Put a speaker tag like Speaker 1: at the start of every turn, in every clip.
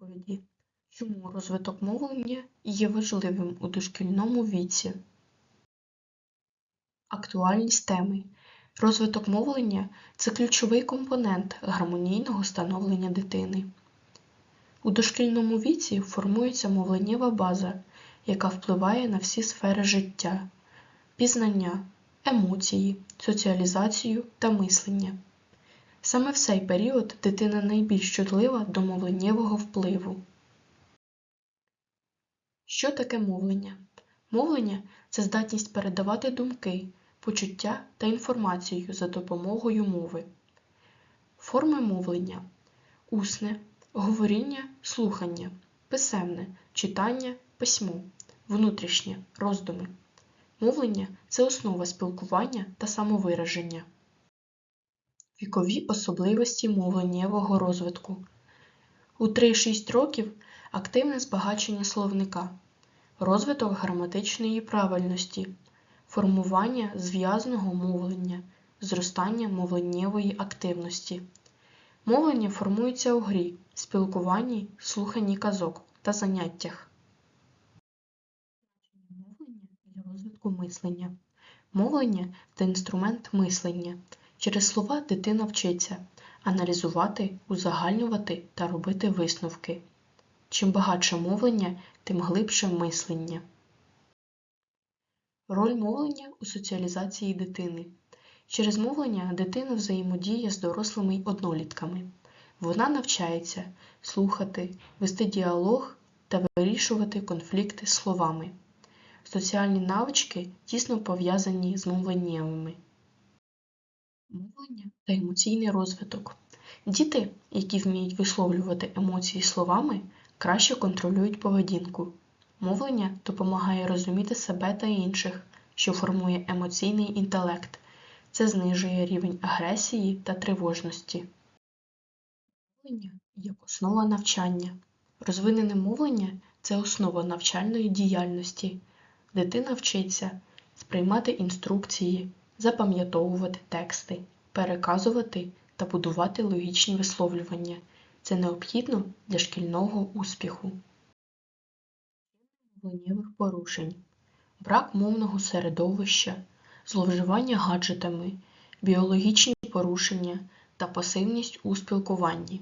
Speaker 1: доповіді. Чому розвиток мовлення є важливим у дошкільному віці? Актуальність теми. Розвиток мовлення – це ключовий компонент гармонійного становлення дитини. У дошкільному віці формується мовленнєва база, яка впливає на всі сфери життя – пізнання, емоції, соціалізацію та мислення. Саме в цей період дитина найбільш чутлива до мовленнєвого впливу. Що таке мовлення? Мовлення – це здатність передавати думки, почуття та інформацію за допомогою мови. Форми мовлення – усне, говоріння, слухання, писемне, читання, письмо, внутрішнє, роздуми. Мовлення – це основа спілкування та самовираження. Вікові особливості мовленнєвого розвитку. У 3-6 років активне збагачення словника, розвиток граматичної правильності, формування зв'язного мовлення, зростання мовленнєвої активності. Мовлення формується у грі, спілкуванні, слуханні казок та заняттях. Мовлення для розвитку мислення. Мовлення це інструмент мислення. Через слова дитина вчиться аналізувати, узагальнювати та робити висновки. Чим багатше мовлення, тим глибше мислення. Роль мовлення у соціалізації дитини. Через мовлення дитина взаємодіє з дорослими й однолітками. Вона навчається слухати, вести діалог та вирішувати конфлікти словами. Соціальні навички тісно пов'язані з мовленнєвими. Мовлення та емоційний розвиток. Діти, які вміють висловлювати емоції словами, краще контролюють поведінку. Мовлення допомагає розуміти себе та інших, що формує емоційний інтелект. Це знижує рівень агресії та тривожності. Мовлення як основа навчання. Розвинене мовлення це основа навчальної діяльності. Дитина вчиться сприймати інструкції, запам'ятовувати тексти, переказувати та будувати логічні висловлювання. Це необхідно для шкільного успіху. Мовленнєвих порушень, брак мовного середовища, зловживання гаджетами, біологічні порушення та пасивність у спілкуванні.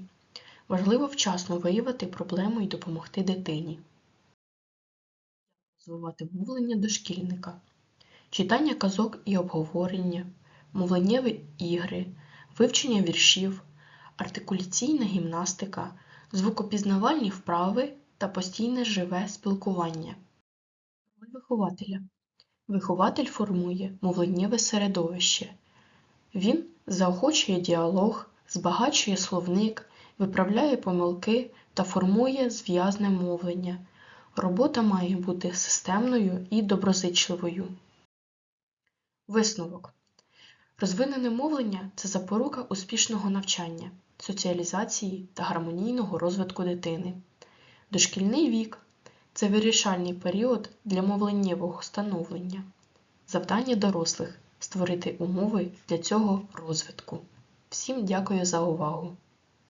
Speaker 1: Важливо вчасно виявити проблему і допомогти дитині. Розвивати мовлення дошкільника, читання казок і обговорення, мовленнєві ігри, вивчення віршів, артикуляційна гімнастика, звукопізнавальні вправи та постійне живе спілкування. Вихователя. Вихователь формує мовленнєве середовище. Він заохочує діалог, збагачує словник, виправляє помилки та формує зв'язне мовлення. Робота має бути системною і доброзичливою. Висновок. Розвинене мовлення це запорука успішного навчання, соціалізації та гармонійного розвитку дитини. Дошкільний вік це вирішальний період для мовленнєвого становлення. Завдання дорослих створити умови для цього розвитку. Всім дякую за увагу!